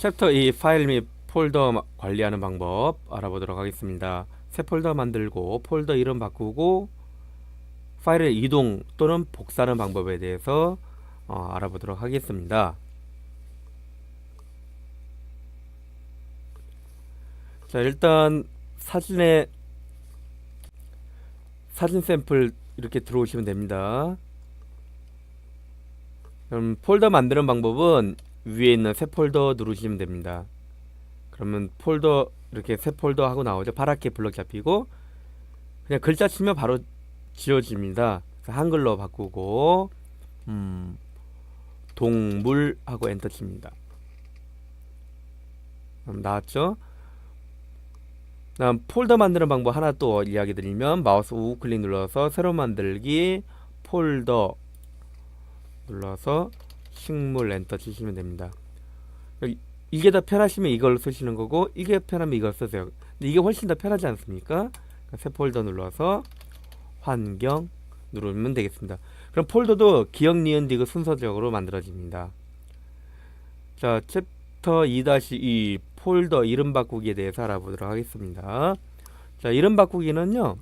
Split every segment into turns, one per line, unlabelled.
챕터 2 파일 및 폴더 관리하는 방법 알아보도록 하겠습니다. 새 폴더 만들고 폴더 이름 바꾸고 파일을 이동 또는 복사하는 방법에 대해서 어, 알아보도록 하겠습니다. 자 일단 사진에 사진 샘플 이렇게 들어오시면 됩니다. 그럼 폴더 만드는 방법은 위에 있는 새 폴더 누르시면 됩니다. 그러면 폴더 이렇게 새 폴더 하고 나오죠. 파랗게 블럭 잡히고 그냥 글자 치면 바로 지워집니다. 한글로 바꾸고 음, 동물 하고 엔터 칩니다. 그럼 나왔죠? 다음 폴더 만드는 방법 하나 또 이야기 드리면 마우스 우클릭 눌러서 새로 만들기 폴더 눌러서 식물 엔터 치시면 됩니다. 이게 더 편하시면 이걸 쓰시는 거고 이게 편하면 이걸 쓰세요. 근데 이게 훨씬 더 편하지 않습니까? 그러니까 새 폴더 눌러서 환경 누르면 되겠습니다. 그럼 폴더도 기억 니은 디귿 순서적으로 만들어집니다. 자, 챕터 2-2 폴더 이름 바꾸기에 대해서 알아보도록 하겠습니다. 자, 이름 바꾸기는요.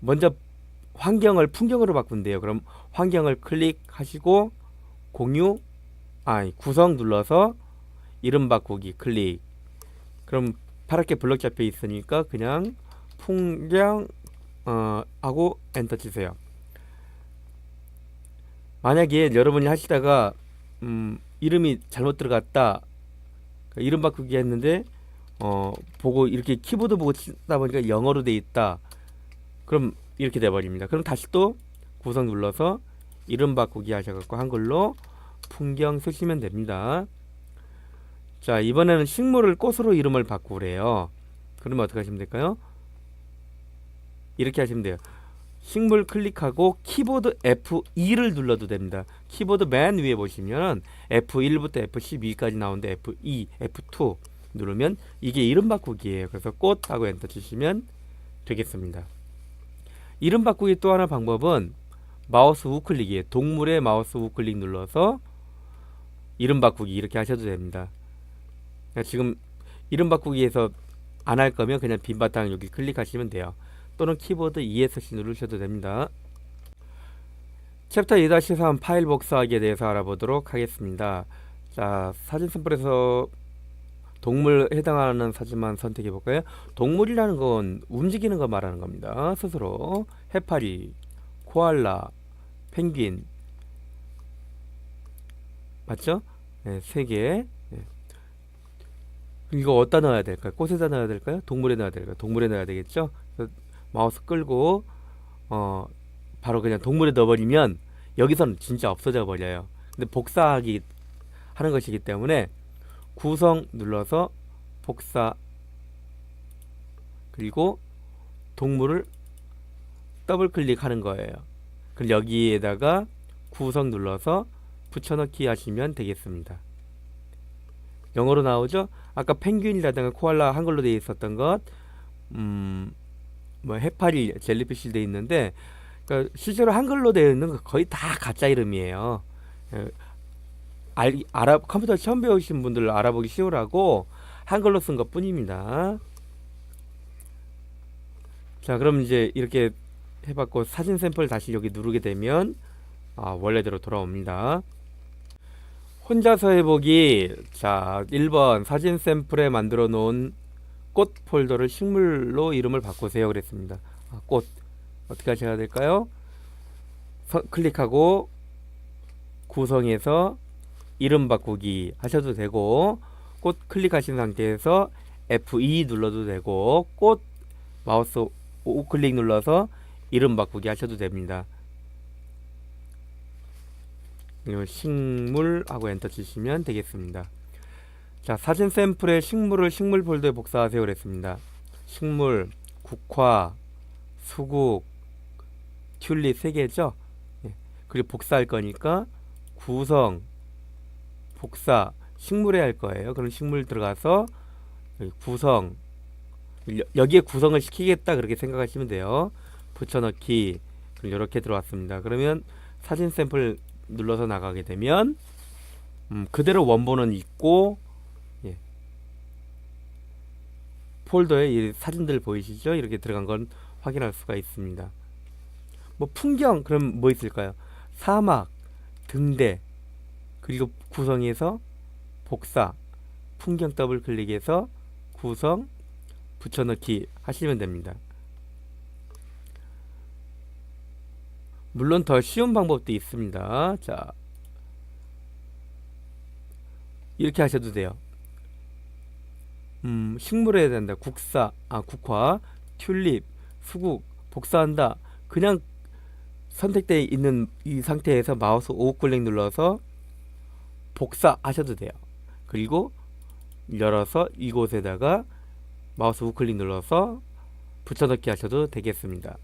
먼저 환경을 풍경으로 바꾼대요. 그럼 환경을 클릭하시고 공유 아니 구성 눌러서 이름 바꾸기 클릭. 그럼 파랗게 블럭 잡혀 있으니까 그냥 풍경 어, 하고 엔터 치세요. 만약에 여러분이 하시다가 음, 이름이 잘못 들어갔다. 그러니까 이름 바꾸기 했는데 어, 보고 이렇게 키보드 보고 치다 보니까 영어로 돼 있다. 그럼 이렇게 돼 버립니다. 그럼 다시 또 구성 눌러서 이름 바꾸기 하셔갖고 한글로 풍경 쓰시면 됩니다. 자 이번에는 식물을 꽃으로 이름을 바꾸래요. 그러면 어떻게 하시면 될까요? 이렇게 하시면 돼요. 식물 클릭하고 키보드 F2를 눌러도 됩니다. 키보드 맨 위에 보시면 F1부터 F12까지 나오는데 F2, F2 누르면 이게 이름 바꾸기예요. 그래서 꽃하고 엔터 치시면 되겠습니다. 이름 바꾸기 또 하나 방법은 마우스 우클릭이에요. 동물의 마우스 우클릭 눌러서 이름 바꾸기 이렇게 하셔도 됩니다. 그러니까 지금 이름 바꾸기에서 안 할 거면 그냥 빈 바탕 여기 클릭하시면 돼요. 또는 키보드 ESC 누르셔도 됩니다. 챕터 2-3 파일 복사하기에 대해서 알아보도록 하겠습니다. 자, 사진 샘플에서 동물 해당하는 사진만 선택해 볼까요? 동물이라는 건 움직이는 거 말하는 겁니다. 스스로 해파리, 코알라, 펭귄 맞죠? 네, 세 개. 네. 이거 어디다 넣어야 될까요? 꽃에다 넣어야 될까요? 동물에 넣어야 될까요? 동물에 넣어야 되겠죠? 마우스 끌고 어 바로 그냥 동물에 넣어버리면 여기서는 진짜 없어져 버려요. 근데 복사하기 하는 것이기 때문에 구성 눌러서 복사 그리고 동물을 더블 클릭하는 거예요. 그럼 여기에다가 구성 눌러서 붙여넣기 하시면 되겠습니다. 영어로 나오죠? 아까 펭귄이라든가 코알라 한글로 되어 있었던 것, 음, 뭐 해파리, 젤리피시 되어 있는데, 그러니까 실제로 한글로 되어 있는 거 거의 다 가짜 이름이에요. 에, 알, 알아, 컴퓨터 처음 배우신 분들 알아보기 쉬우라고 한글로 쓴 것 뿐입니다. 자, 그럼 이제 이렇게 해봤고 사진 샘플 다시 여기 누르게 되면 아, 원래대로 돌아옵니다. 혼자서 해보기 자 1번 사진 샘플에 만들어 놓은 꽃 폴더를 식물로 이름을 바꾸세요 그랬습니다. 아, 꽃 어떻게 하셔야 될까요? 서, 클릭하고 구성해서 이름 바꾸기 하셔도 되고 꽃 클릭하신 상태에서 F2 눌러도 되고 꽃 마우스 우클릭 눌러서 이름 바꾸기 하셔도 됩니다. 식물하고 엔터 치시면 되겠습니다. 자, 사진 샘플에 식물을 식물 폴더에 복사하세요 그랬습니다. 식물, 국화, 수국, 튤립 세 개죠. 예. 그리고 복사할 거니까 구성, 복사, 식물에 할 거예요. 그럼 식물 들어가서 구성, 여- 여기에 구성을 시키겠다 그렇게 생각하시면 돼요. 붙여넣기 이렇게 들어왔습니다. 그러면 사진 샘플 눌러서 나가게 되면 음, 그대로 원본은 있고 폴더에 이 사진들 보이시죠? 이렇게 들어간 건 확인할 수가 있습니다. 뭐 풍경 그럼 뭐 있을까요? 사막, 등대, 그리고 구성에서 복사, 풍경 더블 클릭해서 구성, 붙여넣기 하시면 됩니다. 물론 더 쉬운 방법도 있습니다. 자, 이렇게 하셔도 돼요. 음, 식물을 해야 된다. 국사, 아, 국화, 튤립, 수국, 복사한다. 그냥 선택되어 있는 이 상태에서 마우스 우클릭 눌러서 복사하셔도 돼요. 그리고 열어서 이곳에다가 마우스 우클릭 눌러서 붙여넣기 하셔도 되겠습니다.